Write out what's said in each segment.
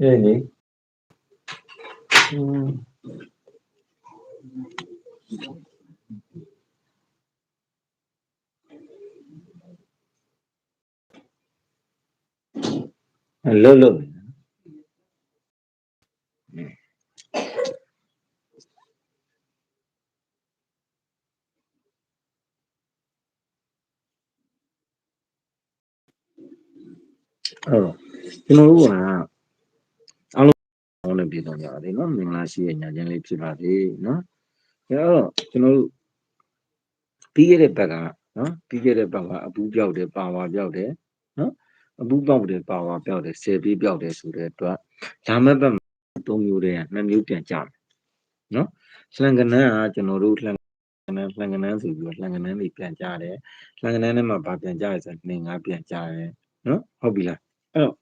အေးလေอืมအလုံးလုံးအဲ့တော့ကျွန်တော်တို့ကအားလုံး ကောင်းတဲ့ပြည်တော်ကြပါလေနော်မင်္ဂလာရှိတဲ့ညချမ်းလေးဖြစ်ပါစေနော်အဲ့တော့ကျွန်တော်တို့ပြီးခဲ့တဲ့ဘက်ကနော်ပြီးခဲ့တဲ့ဘက်ကအပူပြောက်တယ်ပါဝါပြောက်တယ်နော်အပူပေါက်တယ်ပါဝါပြောက်တယ်ဆယ်ပြီးပြောက်တယ်ဆိုတဲ့အတွက်ဓမ္မဘက်မှာသုံးမျိုးတည်းကနှစ်မျိုးပြန်ကြမယ်နော်လှန်ကနန်းကကျွန်တော်တို့လှန်ကနန်းလှန်ကနန်းဆိုပြီးတော့လှန်ကနန်းတွေပြန်ကြတယ်လှန်ကနန်းထဲမှာဗာပြန်ကြရဆိုနှင်ငါပြန်ကြတယ်နော်ဟုတ်ပြီလားအဲ့တော့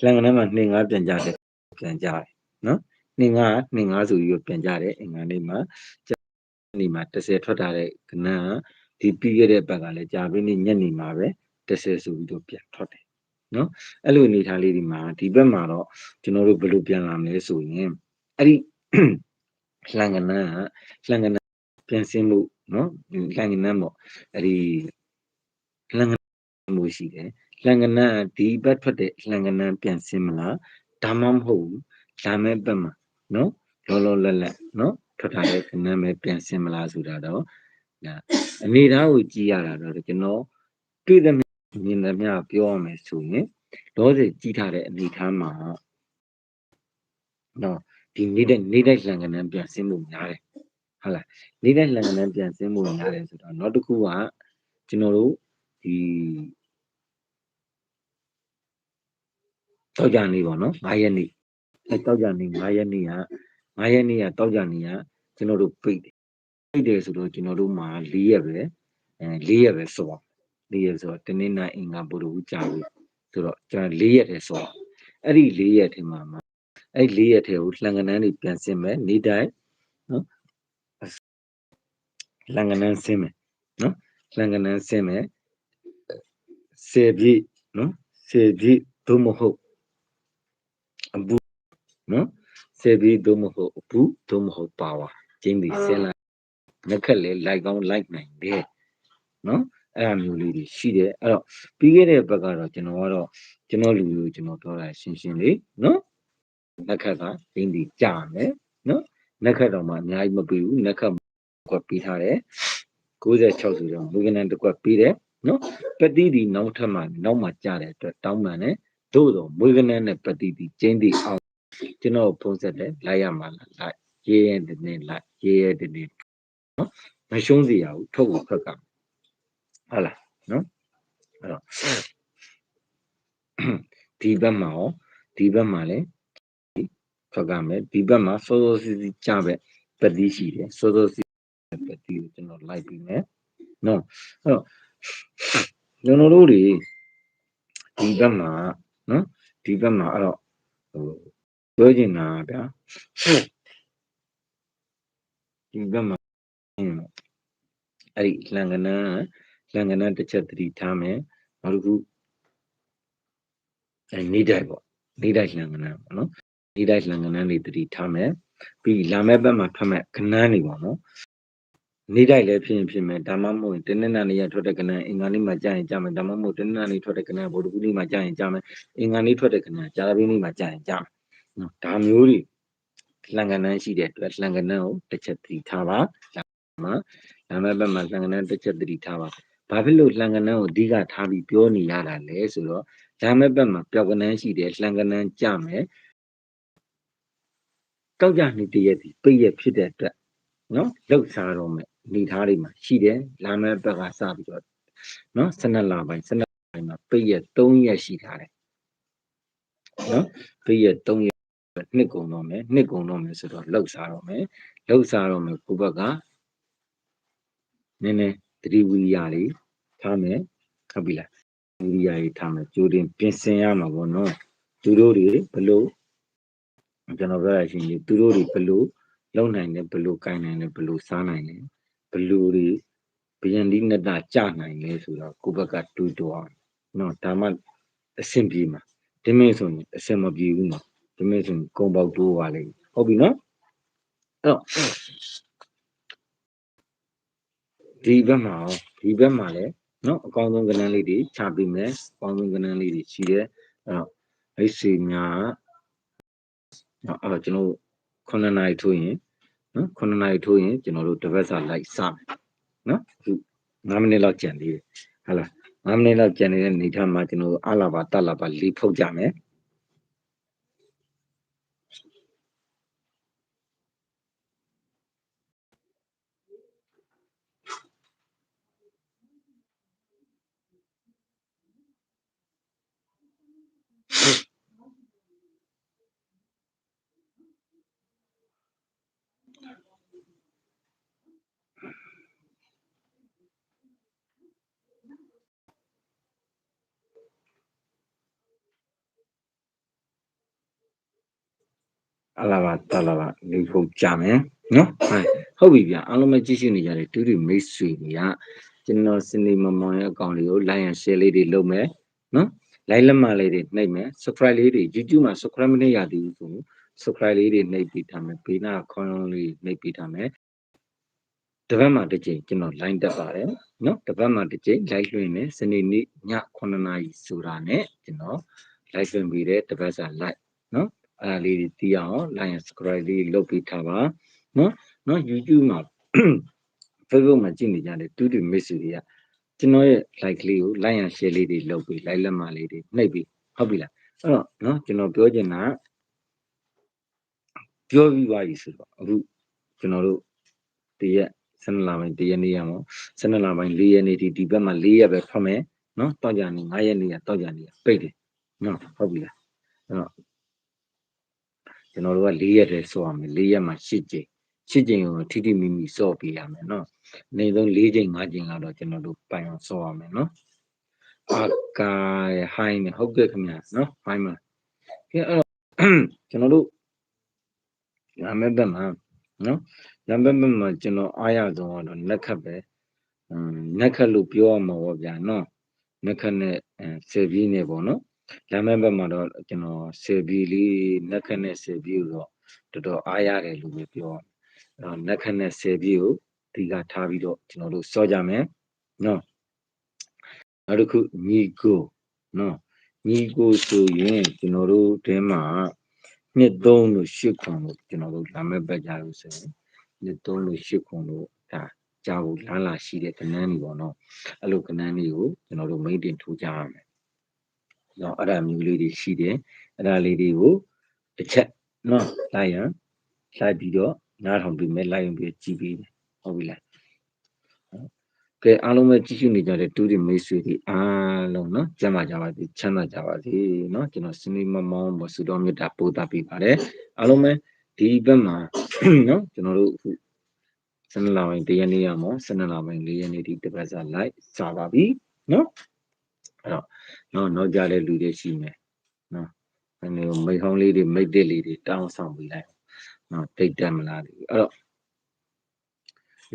လှန်ကနန်းမှာနှင်ငါပြန်ကြတယ် ပြန်ကြတယ်နော်နှင်ငါနှင်ငါဆိုပြီးတော့ပြန်ကြတယ်အင်္ဂါနေ့မှာညနေမှာ30ထွက်ထားတဲ့ကနန်းကဒီပြီးခဲ့တဲ့ဘက်ကလည်းကြာပြီးနေ့ညနေမှာပဲ30ဆိုပြီးတော့ပြန်ထွက်တယ်နော်အဲ့လိုအနေထားလေးဒီမှာဒီဘက်မှာတော့ကျွန်တော်တို့ဘယ်လိုပြန်လာမလဲဆိုရင်အဲ့ဒီလှန်ကနန်းကလှန်ကနန်းပြန်စင်းမှုနော်လှန်ကနန်းပေါ့အဲ့ဒီလှန်ကနန်းမှုရှိတယ်လှန်ကနန်းကဒီဘက်ထွက်တဲ့လှန်ကနန်းပြန်စင်းမလား ဒါမှမဟုတ်ဘူးဒါမဲ့ဘက်မှာနော်လောလောလတ်လတ်နော်ထွက်ထားတဲ့ကနန်းပဲပြန်စင်းမလားဆိုတာတော့ဒါအနေသားကိုကြည့်ရတာတော့ကျွန်တော်တွေ့တဲ့မြင်တဲ့မြပြောရမယ်ဆိုရင်လောဆယ်ကြည့်ထားတဲ့အနေထားမှာနော်ဒီနေတဲ့နေတဲ့လှန်ကနန်းပြန်စင်းမှုများတယ်ဟုတ်လားနေတဲ့လှန်ကနန်းပြန်စင်းမှုများတယ်ဆိုတော့နောက်တစ်ခုကကျွန်တော်တို့ဒီ တောက်ကြနေပေါ့နော်9ရက်နေ့အဲတောက်ကြနေ9ရက်နေ့က9ရက်နေ့ကတောက်ကြနေကကျွန်တော်တို့ပိတ်တယ်ပိတ်တယ်ဆိုတော့ကျွန်တော်တို့မှာ4ရက်ပဲအဲ4ရက်ပဲဆိုတော့4ရက်ဆိုတော့တနင်္လာအင်္ဂါဗုဒ္ဓဟူးကြာပြီဆိုတော့ကျွန်တော်4ရက်တည်းဆိုတော့အဲ့ဒီ4ရက်ထဲမှာမှာအဲ့4ရက်ထဲကိုလှန်ကနန်းတွေပြန်စင်းမယ်နေ့တိုင်းနော်လှန်ကနန်းစင်းမယ်နော်လှန်ကနန်းစင်းမယ်10ပြည့်နော်10ပြည့်သို့မဟုတ် အပူနော်10ပြည့်သို့မဟုတ်အပူသို့မဟုတ်ပါဝါကျင်းပြီးစင်းလိုက်လက်ခက်လေလိုက်ကောင်းလိုက်နိုင်တယ်နော်အဲ့အမျိုးလေးတွေရှိတယ်အဲ့တော့ပြီးခဲ့တဲ့ဘက်ကတော့ကျွန်တော်ကတော့ကျွန်တော်လူလူကျွန်တော်ပြောတာရှင်းရှင်းလေးနော်လက်ခက်ကဒင်းဒီကြာမယ်နော်လက်ခက်တော့မှအများကြီးမပြီးဘူးလက်ခက်ကွက်ပြီးထားတယ်96ဆိုတော့မူကနန်တစ်ကွက်ပြီးတယ်နော်ပတိဒီနောက်ထပ်မှနောက်မှကြာတဲ့အတွက်တောင်းပန်တယ် သို့တော့မွေးကနန်းနဲ့ပတိဒီကျင်းဒီအောင်ကျွန်တော်ဖုံးဆက်တယ်လိုက်ရမှာလားလိုက်ရေးရဲတဲ့နေ့လိုက်ရေးရဲတဲ့နေ့နော်မရှုံးစီရဘူးထုတ်ဖို့ဖက်ကဟုတ်လားနော်အဲ့တော့ဒီဘက်မှာရောဒီဘက်မှာလည်းဖက်ကမယ်ဒီဘက်မှာစောစောစီစီကြပဲပတိရှိတယ်စောစောစီပတိကိုကျွန်တော်လိုက်ပြီးမယ်နော်အဲ့တော့ကျွန်တော်တို့တွေဒီဘက်မှာ နော်ဒီဘက်မှာအဲ့တော့ဟိုပြောချင်တာဗျာဒီဘက်မှာအဲ့ဒီလှန်ကနန်းလှန်ကနန်းတစ်ချက်သတိထားမယ်နောက်တစ်ခုအဲနေတိုက်ပေါ့နေတိုက်လှန်ကနန်းပေါ့နော်နေတိုက်လှန်ကနန်းတွေသတိထားမယ်ပြီးလာမဲ့ဘက်မှာဖတ်မဲ့ကနန်းတွေပေါ့နော် နေတိုက်လည်းဖြစ်ရင်ဖြစ်မယ်ဒါမှမဟုတ်တနင်္လာနေ့ရထွက်တဲ့ကနန်းအင်္ဂါနေ့မှာကြာရင်ကြာမယ်ဒါမှမဟုတ်တနင်္လာနေ့ထွက်တဲ့ကနန်းဗုဒ္ဓဂူနေ့မှာကြာရင်ကြာမယ်အင်္ဂါနေ့ထွက်တဲ့ကနန်းကြာသပတေးနေ့မှာကြာရင်ကြာမယ်နော်ဒါမျိုးတွေလှန်ကနန်းရှိတဲ့အတွက်လှန်ကနန်းကိုတစ်ချက်သတိထားပါမှာဒါမဲ့ဘက်မှာလှန်ကနန်းတစ်ချက်သတိထားပါဘာဖြစ်လို့လှန်ကနန်းကိုအဓိကထားပြီးပြောနေရတာလဲဆိုတော့ဒါမဲ့ဘက်မှာပျောက်ကနန်းရှိတယ်လှန်ကနန်းကြမယ်တောက်ကြနေတည့်ရက်ဒီပိတ်ရက်ဖြစ်တဲ့အတွက်နော်လောက်စားတော့မယ် နေသားတွေမှာရှိတယ်လာမဲ့ဘက်ကစပြီးတော့နော်12လပိုင်း12လပိုင်းမှာပိတ်ရက်3ရက်ရှိထားတယ်နော်ပိတ်ရက်3ရက်နှစ်ကုန်တော့မယ်နှစ်ကုန်တော့မယ်ဆိုတော့လောက်စားတော့မယ်လောက်စားတော့မယ်ကိုဘက်ကနည်းနည်းတတိဝိရိယလေးထားမယ်ဟုတ်ပြီလားဝိရိယလေးထားမယ်ကြိုတင်ပြင်ဆင်ရမှာပေါ့နော်သူတို့တွေဘလို့ကျွန်တော်ပြောရရှင်ကြီးသူတို့တွေဘလို့လုံနိုင်တယ်ဘလို့ကိုင်နိုင်တယ်ဘလို့စားနိုင်တယ် ဘလို့တွေဗယံဒီနတကြနိုင်လဲဆိုတော့ကိုယ့်ဘက်ကတွေးတော့အောင်နော်ဒါမှအဆင်ပြေမှာဒီမင်းဆိုရင်အဆင်မပြေဘူးနော်ဒီမင်းဆိုရင်ကုံပေါက်တိုးသွားလိမ့်မယ်ဟုတ်ပြီနော်အဲ့တော့ဒီဘက်မှာရောဒီဘက်မှာလည်းနော်အကောင်းဆုံးကဏ္ဍလေးတွေခြာပေးမယ်အကောင်းဆုံးကဏ္ဍလေးတွေရှိတယ်အဲ့တော့မိတ်ဆွေများနော်အဲ့တော့ကျွန်တော်9နာရီထိုးရင် နော်9နာရီထိုးရင်ကျွန်တော်တို့တစ်ပတ်စာလိုက်စမယ်နော်အခု9မိနစ်လောက်ကြံသေးတယ်ဟုတ်လား9မိနစ်လောက်ကြံနေတဲ့နေထားမှာကျွန်တော်တို့အလာပါတက်လာပါလေးဖုတ်ကြမယ် အလာပါတက်လာပါလေးဖုတ်ကြမယ်နော်ဟုတ်ဟုတ်ပြီဗျအားလုံးပဲကြည့်ရှုနေကြတဲ့တူတူမိတ်ဆွေတွေကကျွန်တော်စနေမမောင်ရဲ့အကောင့်လေးကို like and share လေးတွေလုပ်မယ်နော် like လက်မလေးတွေနှိပ်မယ် subscribe လေးတွေ YouTube မှာ subscribe မနှိပ်ရသေးဘူးဆိုရင် subscribe လေးတွေနှိပ်ပြီးထားမယ်ဘေးနားခေါင်းလုံးလေးနှိပ်ပြီးထားမယ်တပတ်မှတစ်ချိန်ကျွန်တော် line တက်ပါတယ်နော်တပတ်မှတစ်ချိန် live လွှင့်နေစနေနေ့ည9:00နာရီဆိုတာနဲ့ကျွန်တော် live လွှင့်ပြီးတဲ့တပတ်စာ live နော် အဲ့ဒါလေးတွေသိအောင် like and subscribe လေးလုပ်ပြီးထားပါနော်နော် YouTube မှာ Facebook မှာကြည့်နေကြတဲ့တူတူမိတ်ဆွေတွေကကျွန်တော်ရဲ့ like လေးကို like and share လေးတွေလုပ်ပြီး like လက်မလေးတွေနှိပ်ပြီးဟုတ်ပြီလားအဲ့တော့နော်ကျွန်တော်ပြောချင်တာပြောပြီးပါပြီဆိုတော့အခုကျွန်တော်တို့တရက်12လပိုင်းတရက်နေ့ရမှာ12လပိုင်း4ရက်နေ့ဒီဒီဘက်မှာ4ရက်ပဲဖတ်မယ်နော်တောက်ကြနေ9ရက်နေ့ကတောက်ကြနေပိတ်တယ်နော်ဟုတ်ပြီလားအဲ့တော့ ကျွန်တော်တို့က4ရက်တည်းစောရမယ်4ရက်မှာ8ကြိမ်8ကြိမ်ကိုထိထိမိမိစောပေးရမယ်နော်အနေဆုံး4ကြိမ်5ကြိမ်ကတော့ကျွန်တော်တို့ပိုင်အောင်စောရမယ်နော်အာကာဟိုင်းဟုတ်ကဲ့ခင်ဗျာနော်ဟိုင်းမှာကဲအဲ့တော့ကျွန်တော်တို့ညာမဲ့ဘက်မှာနော်ညာဘက်ဘက်မှာကျွန်တော်အားရဆုံးကတော့နက်ခတ်ပဲအမ်နက်ခတ်လို့ပြောရမှာပေါ့ဗျာနော်နက်ခတ်နဲ့ဆယ်ပြီးနေပေါ့နော် လမ်းမဲ့ဘက်မှာတော့ကျွန်တော်ဆယ်ပြီးလေးနက်ခတ်နဲ့ဆယ်ပြီးတော့တော်တော်အားရတယ်လို့ပဲပြောရမယ်အဲ့တော့နက်ခတ်နဲ့ဆယ်ပြီးကိုဒီကထားပြီးတော့ကျွန်တော်တို့စောကြမယ်နော်နောက်တစ်ခုညီကိုနော်ညီကိုဆိုရင်ကျွန်တော်တို့တဲမှာနှစ်သုံးလို့ရှစ်ခွန်လို့ကျွန်တော်တို့လာမဲ့ဘက်ကြလို့ဆိုရင်နှစ်သုံးလို့ရှစ်ခွန်လို့ဒါကြာဖို့လားလာရှိတဲ့ကဏ္ဍတွေပေါ့နော်အဲ့လိုကဏ္ဍတွေကိုကျွန်တော်တို့မိတ်တင်ထိုးကြရမယ် နော်အဲ့ဒါမျိုးလေးတွေရှိတယ်အဲ့ဒါလေးတွေကိုတစ်ချက်နော်လိုက်ရန်လိုက်ပြီးတော့နားထောင်ပြီးမဲ့လိုက်ရင်ပြီးကြည့်ပြီးဟုတ်ပြီလားကဲအားလုံးပဲကြည့်ရှုနေကြတဲ့တူဒီမိတ်ဆွေတွေအားလုံးနော်ကျမ်းပါကြပါစေချမ်းသာကြပါစေနော်ကျွန်တော်စနေမမောင်းမဆူတော်မြတ်တာပို့တာပေးပါတယ်အားလုံးပဲဒီဘက်မှာနော်ကျွန်တော်တို့အခုစနေလာပိုင်းတရက်နေ့ရမောစနေလာပိုင်းလေးရက်နေ့ဒီတစ်ပတ်စာ live စာပါပြီနော် အဲ့တော့နော်နောက်ကြတဲ့လူတွေရှိမယ်နော်အဲ့လိုမိဟောင်းလေးတွေမိတ်တက်လေးတွေတောင်းဆောင်ပေးလိုက်နော်တိတ်တက်မလားဒီအဲ့တော့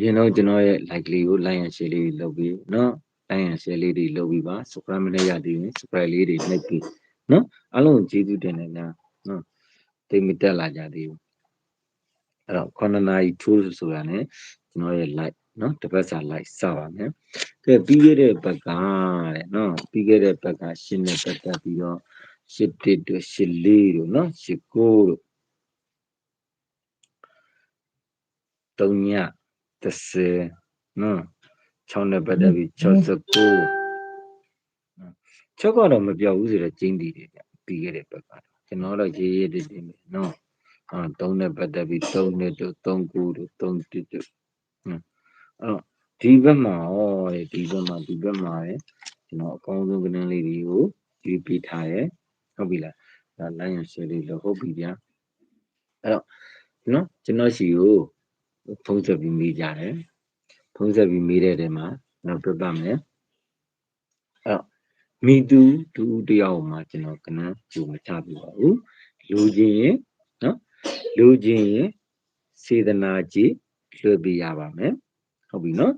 ရင်တော့ကျွန်တော်ရဲ့ like လေးကို like and share လေးလုပ်ပြီးနော် like and share လေးတွေလုပ်ပြီးပါ subscribe မလုပ်ရသေးရင် subscribe လေးတွေနှိပ်ပြီးနော်အားလုံးကျေးဇူးတင်နေတာနော်တိတ်မတက်လာကြသေးဘူးအဲ့တော့9နာရီ tools ဆိုတာ ਨੇ ကျွန်တော်ရဲ့ like နော်တပတ်စာလိုက်စပါမယ်ကဲပြီးခဲ့တဲ့ဘက်ကတဲ့နော်ပြီးခဲ့တဲ့ဘက်ကရှင်းနဲ့ပတ်သက်ပြီးတော့ရှစ်တစ်တို့ရှစ်လေးတို့နော်ရှစ်ကိုတို့တုံညတစ်စနော်6နဲ့ပတ်သက်ပြီး69ချက်ကတော့မပြောက်ဘူးဆိုတော့ကျင်းတည်တယ်ဗျပြီးခဲ့တဲ့ဘက်ကတော့ကျွန်တော်တော့ရေးရေးတည်တည်မယ်နော်အဲ3နဲ့ပတ်သက်ပြီး3နဲ့တို့3 9တို့3 1တို့ အဲ့တော့ဒီဘက်မှာဟောတဲ့ဒီဘက်မှာဒီဘက်မှာလေကျွန်တော်အကောင်းဆုံးကဏ္ဍလေးတွေကိုယူပေးထားတယ်ဟုတ်ပြီလားဒါ line and share လေးလို့ဟုတ်ပြီဗျာအဲ့တော့နော်ကျွန်တော်ရှိကိုဖုန်းဆက်ပြီးမိကြတယ်ဖုန်းဆက်ပြီးမိတဲ့တဲမှာကျွန်တော်ပြပမယ်အဲ့တော့မိသူတူတယောက်မှာကျွန်တော်ကနန်းယူမချပြပါဘူးလူချင်းရင်နော်လူချင်းရင်စေတနာကြီးလွှဲပေးရပါမယ် ဟုတ်ပြီနော်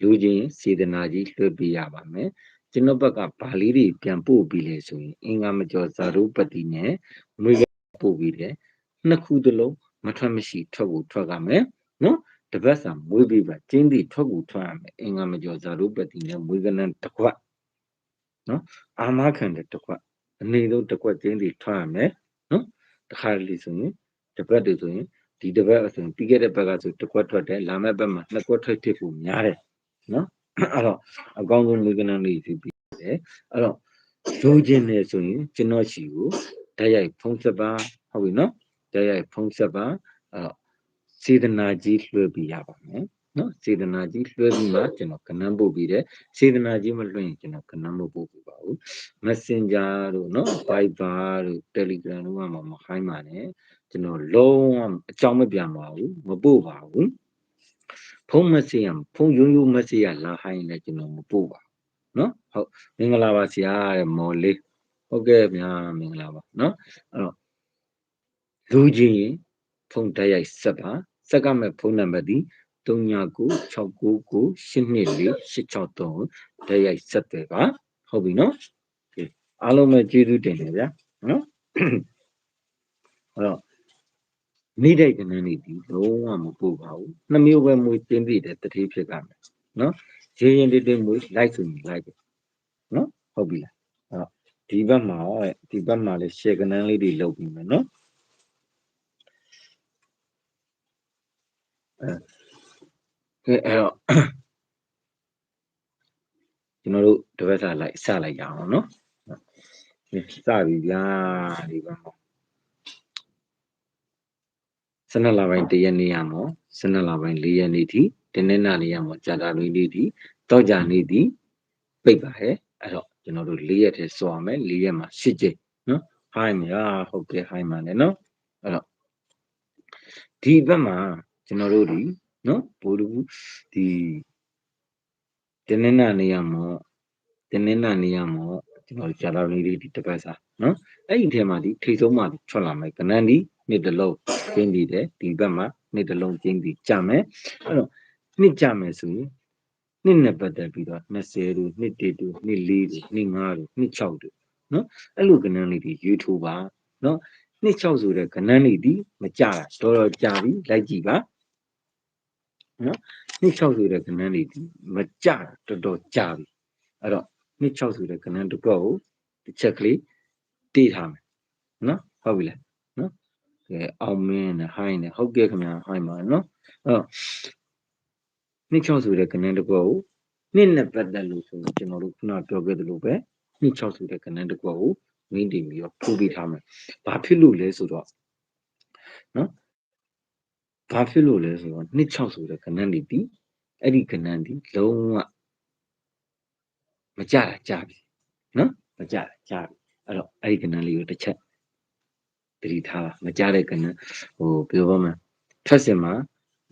လူချင်းစေတနာကြီးလွှဲပေးရပါမယ်ကျွန်တော်ဘက်ကဗာလေးတွေပြန်ပို့ပြီးလေဆိုရင်အင်္ဂါမကျော်ဇာရုပတိနဲ့မွေးကပို့ပြီးတယ်နှစ်ခုသလုံးမထွက်မရှိထွက်ဖို့ထွက်ကမယ်နော်တပတ်စာမွေးပြီးပါကျင်းသည့်ထွက်ကိုထွက်ရမယ်အင်္ဂါမကျော်ဇာရုပတိနဲ့မွေးကနန်းတစ်ခွက်နော်အာမခံတဲ့တစ်ခွက်အနေဆုံးတစ်ခွက်ကျင်းသည့်ထွက်ရမယ်နော်တခါလေဆိုရင်တပတ်တည်းဆိုရင် ဒီတပတ်အစဉ်ပြီးခဲ့တဲ့ဘက်ကဆိုတစ်ခွက်ထွက်တယ်လာမယ့်ဘက်မှာနှစ်ခွက်ထွက်ဖြစ်ဖို့များတယ်နော်အဲ့တော့အကောင်းဆုံးမွေးကနန်းလေးယူပြီးတယ်အဲ့တော့လိုချင်တယ်ဆိုရင်ကျွန်တော်ရှိကိုဓာတ်ရိုက်ဖုံးဆက်ပါဟုတ်ပြီနော်ဓာတ်ရိုက်ဖုံးဆက်ပါအဲ့တော့စေတနာကြီးလွှဲပြီးရပါမယ်နော်စေတနာကြီးလွှဲပြီးမှကျွန်တော်ကနန်းပို့ပြီးတယ်စေတနာကြီးမလွှဲရင်ကျွန်တော်ကနန်းမပို့ပြပါဘူး Messenger တို့နော် Viber တို့ Telegram တို့ကမှမခိုင်းပါနဲ့ ကျွန်တော်လုံးဝအကြောင်းမပြန်ပါဘူးမပို့ပါဘူးဖုန်းမစင်ရဖုန်းရိုးရိုးမစင်ရလာဟိုင်းလည်းကျွန်တော်မပို့ပါဘူးနော်ဟုတ်မင်္ဂလာပါဆရာတဲ့မော်လေးဟုတ်ကဲ့ဗျာမင်္ဂလာပါနော်အဲ့တော့လူချင်းရင်ဖုန်းတိုက်ရိုက်ဆက်ပါဆက်ကမဲ့ဖုန်းနံပါတ်ဒီ399699 824 863တိုက်ရိုက်ဆက်တယ်ပါဟုတ်ပြီနော်ကဲအားလုံးပဲကျေးဇူးတင်တယ်ဗျာနော်အဲ့တော့ မိတဲ့ကနန်းနေဒီလုံးဝမပို့ပါဘူးနှမျိုးပဲမွေးတင်းပြတဲ့တတိဖြစ်ကမယ်နော်ရေရင်တိတိမွေးလိုက်ဆိုရင်လိုက်တယ်နော်ဟုတ်ပြီလားအဲ့တော့ဒီဘက်မှာတဲ့ဒီဘက်မှာလည်းရှယ်ကနန်းလေးတွေလုပ်ပြီးမယ်နော်အဲကဲအဲ့တော့ကျွန်တော်တို့တစ်ပတ်စာလိုက်စလိုက်ရအောင်နော်ကဲစပြီဗျာဒီဘက်မှာ စနလပိုင်းတရက်နေ့ရမောစနလပိုင်း၄ရက်နေ့ထိတင်းနေနာနေ့ရမောကြာတာလွေနေ့ထိတောကြနေ့ထိပိတ်ပါဟဲ့အဲ့တော့ကျွန်တော်တို့၄ရက်ထဲစွာမယ်၄ရက်မှာ၈ကျိနော်ဟိုင်းမရဟုတ်ကဲ့ဟိုင်းမှာလည်းနော်အဲ့တော့ဒီဘက်မှာကျွန်တော်တို့ဒီနော်ဘိုးလူဒီတင်းနေနာနေ့ရမောတင်းနေနာနေ့ရမော ကျွန်တော်ကြာတာလွေနေ့ထိတစ်ပတ်စာနော်အဲ့ဒီထဲမှာဒီထိတ်ဆုံးမှထွက်လာမယ်ကနန်းဒီနှစ်တစ်လုံးကျင်းပြီးတယ်ဒီဘက်မှာနှစ်တစ်လုံးကျင်းပြီးကြမယ်အဲ့တော့နှစ်ကြမယ်ဆိုရင်နှစ်နဲ့ပတ်သက်ပြီးတော့20တို့နှစ်1တို့နှစ်4တို့နှစ်5တို့နှစ်6တို့နော်အဲ့လိုကဏ္ဍလေးတွေရွေးထိုးပါနော်နှစ်6ဆိုတဲ့ကဏ္ဍလေးဒီမကြတာတော်တော်ကြာပြီလိုက်ကြည့်ပါနော်နှစ်6ဆိုတဲ့ကဏ္ဍလေးဒီမကြတာတော်တော်ကြာပြီအဲ့တော့ နှစ်6ဆိုတဲ့ကဏ္ဍတစ်ခုကိုတစ်ချက်ကလေးတေးထားမယ်နော်ဟုတ်ပြီလားနော်ကဲအောင်မင်းနဲ့ဟိုင်းနဲ့ဟုတ်ကဲ့ခင်ဗျာဟိုင်းပါနော်အဲ့တော့နှစ်6ဆိုတဲ့ကဏ္ဍတစ်ခုကိုနှစ်နဲ့ပတ်သက်လို့ဆိုရင်ကျွန်တော်တို့ခုနပြောခဲ့သလိုပဲနှစ်6ဆိုတဲ့ကဏ္ဍတစ်ခုကိုမင်းတင်ပြီးတော့ပို့ပေးထားမယ်ဘာဖြစ်လို့လဲဆိုတော့နော်ဘာဖြစ်လို့လဲဆိုတော့နှစ်6ဆိုတဲ့ကဏ္ဍတွေဒီအဲ့ဒီကဏ္ဍဒီလုံးဝ မကြတာကြပြီနော်မကြတာကြပြီအဲ့တော့အဲ့ဒီကဏ္ဍလေးကိုတစ်ချက်တတိထားပါမကြတဲ့ကဏ္ဍဟိုပြောပါမယ်ထွက်စင်မှာ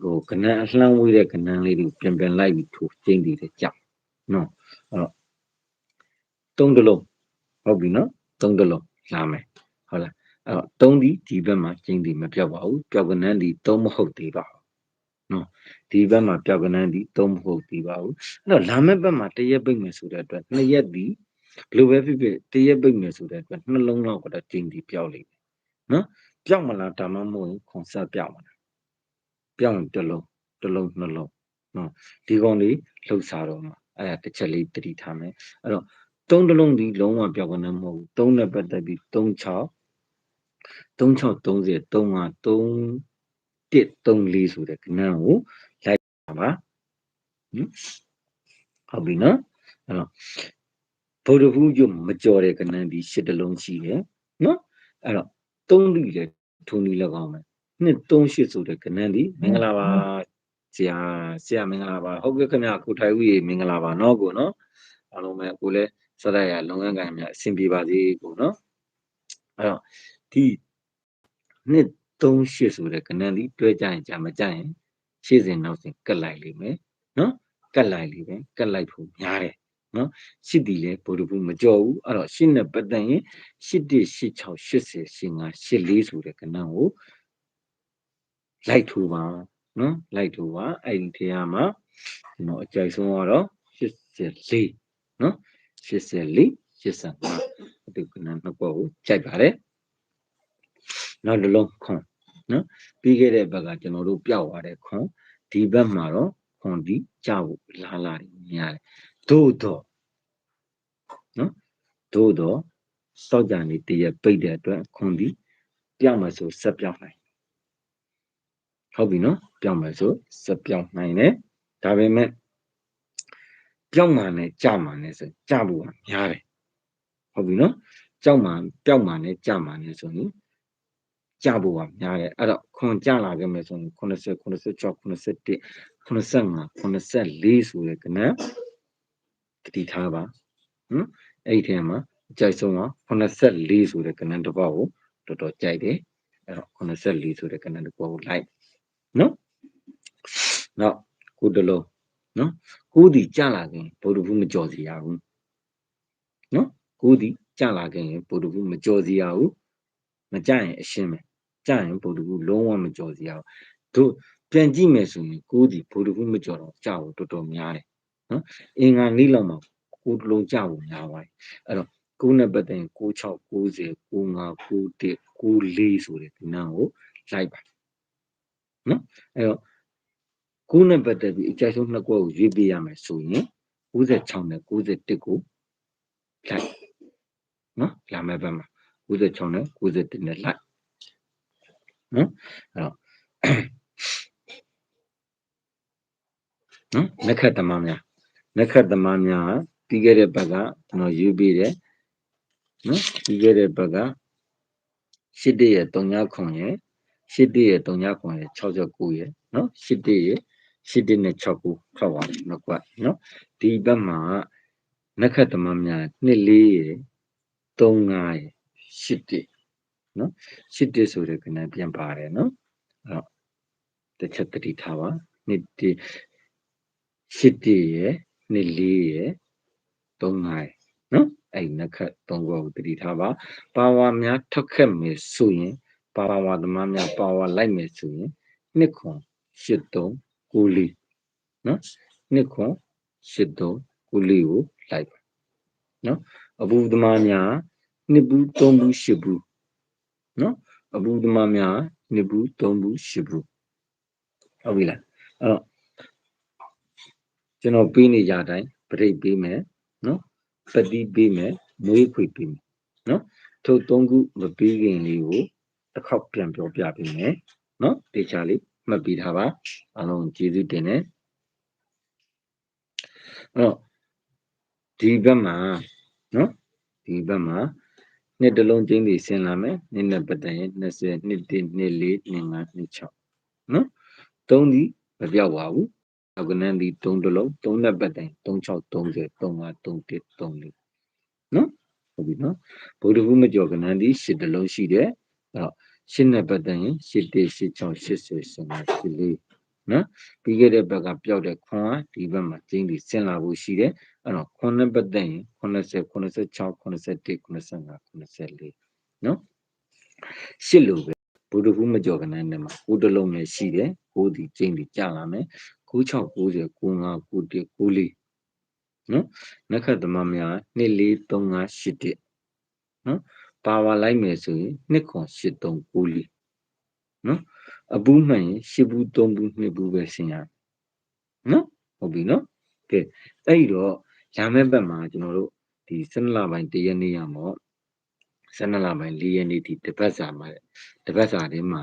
ဟိုကဏ္ဍအလှမ်းဝေးတဲ့ကဏ္ဍလေးတွေပြန်ပြန်လိုက်ပြီးထိုးကျင်းတည်တဲ့ကြောက်နော်အဲ့တော့သုံးတလုံးဟုတ်ပြီနော်သုံးတလုံးလာမယ်ဟုတ်လားအဲ့တော့သုံးဒီဒီဘက်မှာကျင်းတည်မပြောက်ပါဘူးပြောက်ကဏ္ဍဒီသုံးမဟုတ်သေးပါဘူး နော်ဒီဘက်မှာပြောက်ကဏ္ဍဒီသုံးမဟုတ်သေးပါဘူးအဲ့တော့လာမယ့်ဘက်မှာတရက်ပိတ်မယ်ဆိုတဲ့အတွက်နှစ်ရက်ဒီဘယ်လိုပဲဖြစ်ဖြစ်တရက်ပိတ်မယ်ဆိုတဲ့အတွက်နှလုံးလောက်ကတော့ကျင်းတည်ပြောက်လိမ့်မယ်နော်ပြောက်မလားဒါမှမဟုတ်ခွန်ဆက်ပြောက်မလားပြောက်ရင်တစ်လုံးတစ်လုံးနှလုံးနော်ဒီကောင်လေးလှုပ်ရှားတော့မှာအဲ့ဒါတစ်ချက်လေးတတိထားမယ်အဲ့တော့သုံးတစ်လုံးဒီလုံးဝပြောက်ကနေမဟုတ်ဘူးသုံးနဲ့ပတ်သက်ပြီး36 36 30 35 3 1 34ဆိုတဲ့ကဏ္ဍကိုလိုက်ပါပါဟင်ဟုတ်ပြီနော်အဲ့တော့ဗုဒ္ဓဘူးကျမကြော်တဲ့ကဏ္ဍဒီရှစ်တလုံးရှိတယ်နော်အဲ့တော့သုံးလီလေထုံလီလည်းကောင်းမယ်နှစ်သုံးရှစ်ဆိုတဲ့ကဏ္ဍဒီမင်္ဂလာပါဆရာဆရာမင်္ဂလာပါဟုတ်ကဲ့ခင်ဗျာကိုထိုင်ဦးရေမင်္ဂလာပါနော်ကိုနော်အားလုံးပဲကိုလည်းစရရလုံငန်းကံများအဆင်ပြေပါစေကိုနော်အဲ့တော့ဒီနှစ် 3ရှစ်ဆိုတဲ့ကဏ္ဍဒီတွဲကြရင်ကြာမကြရင်ရှေ့စဉ်နောက်စဉ်ကတ်လိုက်လိမ့်မယ်နော်ကတ်လိုက်လေးပဲကတ်လိုက်ဖို့များတယ်နော်ရှစ်တီလဲဗုဒ္ဓဘူးမကြော်ဘူးအဲ့တော့ရှစ်နဲ့ပတ်သက်ရင်ရှစ်တစ်ရှစ်6 80ရှစ်5ရှစ်4ဆိုတဲ့ကဏ္ဍကိုလိုက်ထိုးပါနော်လိုက်ထိုးပါအဲ့ဒီထဲမှာကျွန်တော်အကြိုက်ဆုံးကတော့84နော်84 85ဒီကဏ္ဍနှစ်ခုကိုကြိုက်ပါတယ် နောက်တစ်လုံးခွန်နော်ပြီးခဲ့တဲ့ဘက်ကကျွန်တော်တို့ပြောက်သွားတဲ့ခွန်ဒီဘက်မှာတော့ခွန်ဒီကြဖို့လာလာနေရတယ်သို့တော့နော်သို့တော့စောက်ကြနေတရပိတ်တဲ့အတွက်ခွန်ဒီပြောက်မှဆိုဆက်ပြောက်နိုင်ဟုတ်ပြီနော်ပြောက်မှဆိုဆက်ပြောက်နိုင်တယ်ဒါပေမဲ့ပြောက်မှနဲ့ကြမှနဲ့ဆိုကြဖို့ကများတယ်ဟုတ်ပြီနော်ကြောက်မှပြောက်မှနဲ့ကြမှနဲ့ဆိုရင် ကြဖို့ကများတယ်အဲ့တော့ခွန်ကြလာခဲ့မယ်ဆိုရင်80 86 81 85 84ဆိုတဲ့ကနတတိထားပါဟမ်အဲ့ဒီထဲမှာအကြိုက်ဆုံးက84ဆိုတဲ့ကနတစ်ပေါက်ကိုတော်တော်ကြိုက်တယ်အဲ့တော့84ဆိုတဲ့ကနတစ်ပေါက်ကိုလိုက်နော်နောက်ကိုတလုံးနော်ကိုဒီကြလာခင်ဗုဒ္ဓဘူးမကြော်စီရဘူးနော်ကိုဒီကြလာခင်ဗုဒ္ဓဘူးမကြော်စီရဘူးမကြရင်အရှင်းပဲ ကြရင်ဗုဒ္ဓဘူးလုံးဝမကြော်စီရဘူးတို့ပြန်ကြည့်မယ်ဆိုရင်ကိုဒီဗုဒ္ဓဘူးမကြော်တော့ကြောက်တော်တော်များတယ်နော်အင်္ဂါနေ့လောက်မှာကိုတလုံးကြောက်များပါတယ်အဲ့တော့ကိုနဲ့ပတ်သက်ရင်96 90 95 91 94ဆိုတဲ့ဒီနာကိုလိုက်ပါနော်အဲ့တော့ကိုနဲ့ပတ်သက်ပြီးအကြိုက်ဆုံးနှစ်ကွက်ကိုရွေးပေးရမယ်ဆိုရင်96နဲ့91ကိုလိုက်နော်လာမယ့်ဘက်မှာ96နဲ့91နဲ့လိုက် နော်အဲ့တော့နော်လက်ခတ်သမားများလက်ခတ်သမားများပြီးခဲ့တဲ့ဘက်ကကျွန်တော်ယူပြီးတယ်နော်ပြီးခဲ့တဲ့ဘက်ကရှစ်တရဲ့3ညခွန်ရဲ့ရှစ်တရဲ့3ညခွန်ရဲ့69ရဲ့နော်ရှစ်တရဲ့ရှစ်တနဲ့69ထွက်သွားတယ်နော်ကွနော်ဒီဘက်မှာနက္ခတ်သမားများ2 4ရဲ့3 5ရဲ့ရှစ်တ နော်ရှစ်တဆိုတဲ့ခဏပြန်ပါတယ်နော်အဲ့တော့တစ်ချက်တတိထားပါနှစ်တရှစ်တရဲ့နှစ်လေးရဲ့သုံးငါးရဲ့နော်အဲ့နခတ်သုံးခုကိုတတိထားပါပါဝါများထွက်ခက်မယ်ဆိုရင်ပါဝါသမားများပါဝါလိုက်မယ်ဆိုရင်နှစ်ခွန်ရှစ်သုံးကိုလေးနော်နှစ်ခွန်ရှစ်သုံးကိုလေးကိုလိုက်ပါနော်အဘူသမားများနှစ်ဘူးသုံးဘူးရှစ်ဘူး နော်အဘူသမားများနှစ်ဘူးသုံးဘူးရှစ်ဘူးဟုတ်ပြီလားအဲ့တော့ကျွန်တော်ပေးနေကြတိုင်းပရိတ်ပေးမယ်နော်ပတိပေးမယ်မွေးခွေပေးမယ်နော်ထို့သုံးခုမပေးခင်လေးကိုတစ်ခေါက်ပြန်ပြောပြပေးမယ်နော်တေချာလေးမှတ်ပြီးထားပါအလုံးကျေးဇူးတင်တယ်အဲ့တော့ဒီဘက်မှာနော်ဒီဘက်မှာ နှစ်တလုံးချင်းတွေဆင်းလာမယ်နှစ်နဲ့ပတ်သက်ရင်20နှစ်1နှစ်4နှစ်5နှစ်6နော်သုံးဒီမပြောက်ပါဘူးနောက်ကနန်းဒီ3တလုံး3နဲ့ပတ်တိုင်36 30 35 31 34နော်ဟုတ်ပြီနော်ဗုဒ္ဓဘုမကျော်ကနန်းဒီ10တလုံးရှိတယ်အဲ့တော့10နဲ့ပတ်တိုင်10 1 6 6 80 85 84 နော်ပြီးခဲ့တဲ့ဘက်ကပျောက်တဲ့ခွန်ကဒီဘက်မှာကျင်းပြီးဆင်းလာဖို့ရှိတယ်အဲ့တော့ခွန်နဲ့ပတ်သက်ရင်80 86 81 85 84နော်ရှစ်လိုပဲဘုဒ္ဓဘုမကျော်ကနန်းနဲ့မှာကိုတလုံးနဲ့ရှိတယ်ကိုဒီကျင်းပြီးကြာလာမယ်96 90 95 91 94နော်နက္ခတ်သမများ243581နော်ပါဝါလိုက်မယ်ဆိုရင်28394နော် အဘူးမှန်ရင်10ဘူး3ဘူး2ဘူးပဲဆင်ရနော်ဟုတ်ပြီနော်ကဲအဲ့တော့ရာမဲ့ဘက်မှာကျွန်တော်တို့ဒီ12လပိုင်း1ရက်နေ့ရမော့12လပိုင်း4ရက်နေ့ဒီတပတ်စာမှာတပတ်စာထဲမှာ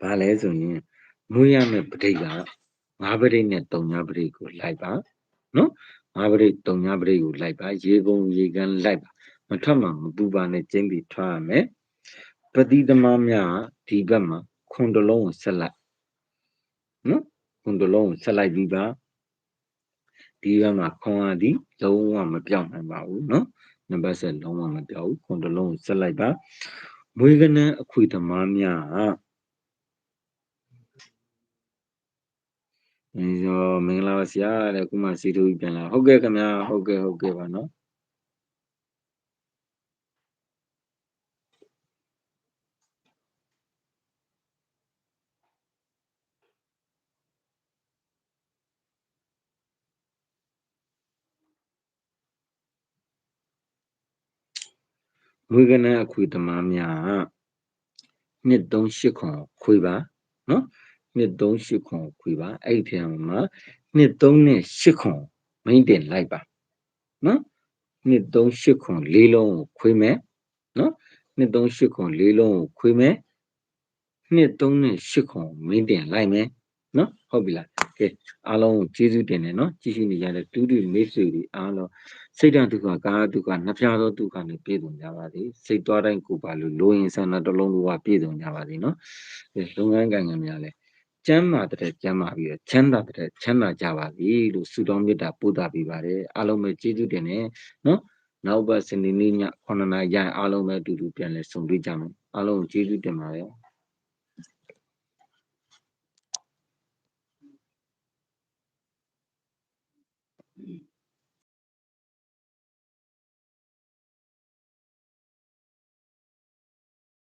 ဘာလဲဆိုရင်မွေးရမယ့်ပဋိကငါးပဋိနဲ့တုံညာပဋိကိုလိုက်ပါနော်ငါးပဋိတုံညာပဋိကိုလိုက်ပါရေကုန်ရေကန်လိုက်ပါမထွက်မှမပူပါနဲ့ကျင်းပြီးထွက်ရမယ် ပတိသမားများဒီဘက်မှာခွန်တလုံးကိုဆက်လိုက်နော်ခွန်တလုံးကိုဆက်လိုက်ပြီးပါဒီဘက်မှာခွန်အားဒီလုံးဝမပြောင်းနိုင်ပါဘူးနော်နံပါတ်7လုံးဝမပြောင်းဘူးခွန်တလုံးကိုဆက်လိုက်ပါမွေးကနန်းအခွေသမားများအင်းဆိုမင်္ဂလာပါဆရာတဲ့ခုမှစီတူပြန်လာဟုတ်ကဲ့ခင်ဗျာဟုတ်ကဲ့ဟုတ်ကဲ့ပါနော် ဝေကနအခွေသမားများနှစ်38ခွန်ခွေပါနော်နှစ်38ခွန်ခွေပါအဲ့ဒီထဲမှာနှစ်3နဲ့8ခွန်မိမ့်တင်လိုက်ပါနော်နှစ်38ခွန်၄လုံးကိုခွေမယ်နော်နှစ်38ခွန်၄လုံးကိုခွေမယ်နှစ်3နဲ့8ခွန်မိမ့်တင်လိုက်မယ်နော်ဟုတ်ပြီလား ကဲအားလုံးကျေးဇူးတင်တယ်နော်ကြည့်ရှုနေရတဲ့တူတူမိတ်ဆွေတွေအားလုံးစိတ်ဓာတ်ဒုက္ခကာယဒုက္ခနှဖျားသောဒုက္ခနဲ့ပြည့်စုံကြပါစေစိတ်သွားတိုင်းကိုပါလို့လိုရင်ဆန္ဒတစ်လုံးလိုပါပြည့်စုံကြပါစေနော်ကဲလုပ်ငန်းကံကံများလဲကျမ်းမာတဲ့ကျမ်းမာပြီးတော့ချမ်းသာတဲ့ချမ်းသာကြပါပြီလို့ဆုတောင်းမေတ္တာပို့သပေးပါတယ်အားလုံးပဲကျေးဇူးတင်တယ်နော်နောက်ပတ်စနေနေ့ည9:00နာရီရရင်အားလုံးပဲအတူတူပြန်လဲဆုံတွေ့ကြမယ်အားလုံးကျေးဇူးတင်ပါတယ်